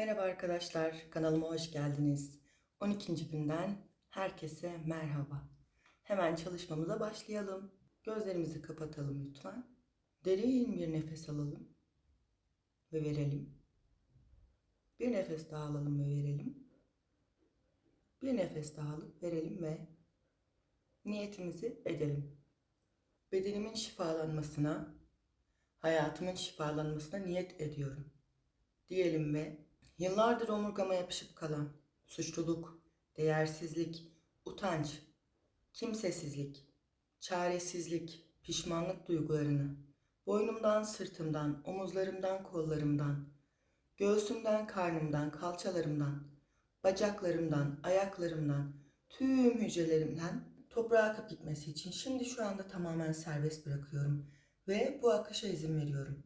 Merhaba arkadaşlar, kanalıma hoş geldiniz. 12. günden herkese merhaba. Hemen çalışmamıza başlayalım. Gözlerimizi kapatalım lütfen. Derin bir nefes alalım ve verelim. Bir nefes daha alalım ve verelim. Bir nefes daha alıp verelim ve niyetimizi edelim. Bedenimin şifalanmasına, hayatımın şifalanmasına niyet ediyorum diyelim ve yıllardır omurgama yapışıp kalan suçluluk, değersizlik, utanç, kimsesizlik, çaresizlik, pişmanlık duygularını boynumdan, sırtımdan, omuzlarımdan, kollarımdan, göğsümden, karnımdan, kalçalarımdan, bacaklarımdan, ayaklarımdan, tüm hücrelerimden toprağa akıp gitmesi için şimdi şu anda tamamen serbest bırakıyorum ve bu akışa izin veriyorum.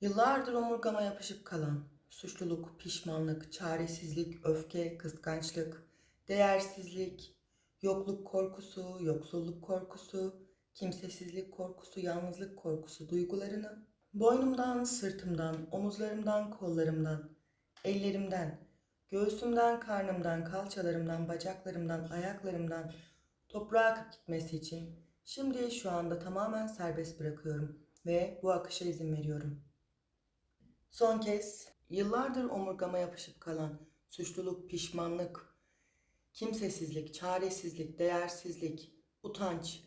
Yıllardır omurgama yapışıp kalan suçluluk, pişmanlık, çaresizlik, öfke, kıskançlık, değersizlik, yokluk korkusu, yoksulluk korkusu, kimsesizlik korkusu, yalnızlık korkusu duygularını boynumdan, sırtımdan, omuzlarımdan, kollarımdan, ellerimden, göğsümden, karnımdan, kalçalarımdan, bacaklarımdan, ayaklarımdan toprağa akıp gitmesi için şimdi şu anda tamamen serbest bırakıyorum ve bu akışa izin veriyorum. Son kez yıllardır omurgama yapışıp kalan suçluluk, pişmanlık, kimsesizlik, çaresizlik, değersizlik, utanç,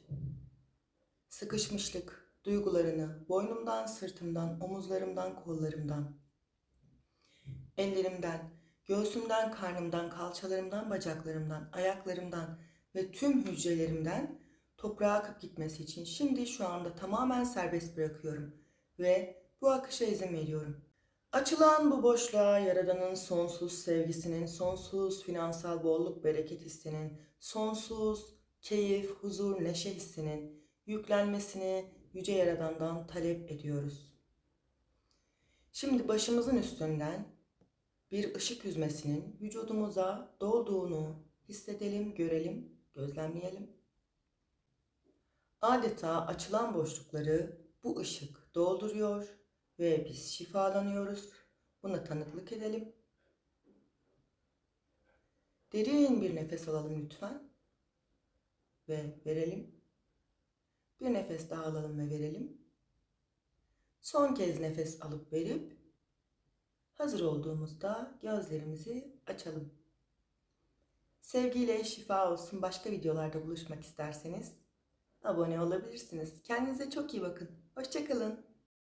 sıkışmışlık duygularını boynumdan, sırtımdan, omuzlarımdan, kollarımdan, ellerimden, göğsümden, karnımdan, kalçalarımdan, bacaklarımdan, ayaklarımdan ve tüm hücrelerimden toprağa akıp gitmesi için şimdi şu anda tamamen serbest bırakıyorum ve bu akışa izin veriyorum. Açılan bu boşluğa Yaradan'ın sonsuz sevgisinin, sonsuz finansal bolluk bereket hissinin, sonsuz keyif, huzur, neşe hissinin yüklenmesini Yüce Yaradan'dan talep ediyoruz. Şimdi başımızın üstünden bir ışık yüzmesinin vücudumuza dolduğunu hissedelim, görelim, gözlemleyelim. Adeta açılan boşlukları bu ışık dolduruyor ve biz şifalanıyoruz. Buna tanıklık edelim. Derin bir nefes alalım lütfen. Ve verelim. Bir nefes daha alalım ve verelim. Son kez nefes alıp verip hazır olduğumuzda gözlerimizi açalım. Sevgiyle şifa olsun. Başka videolarda buluşmak isterseniz abone olabilirsiniz. Kendinize çok iyi bakın. Hoşçakalın.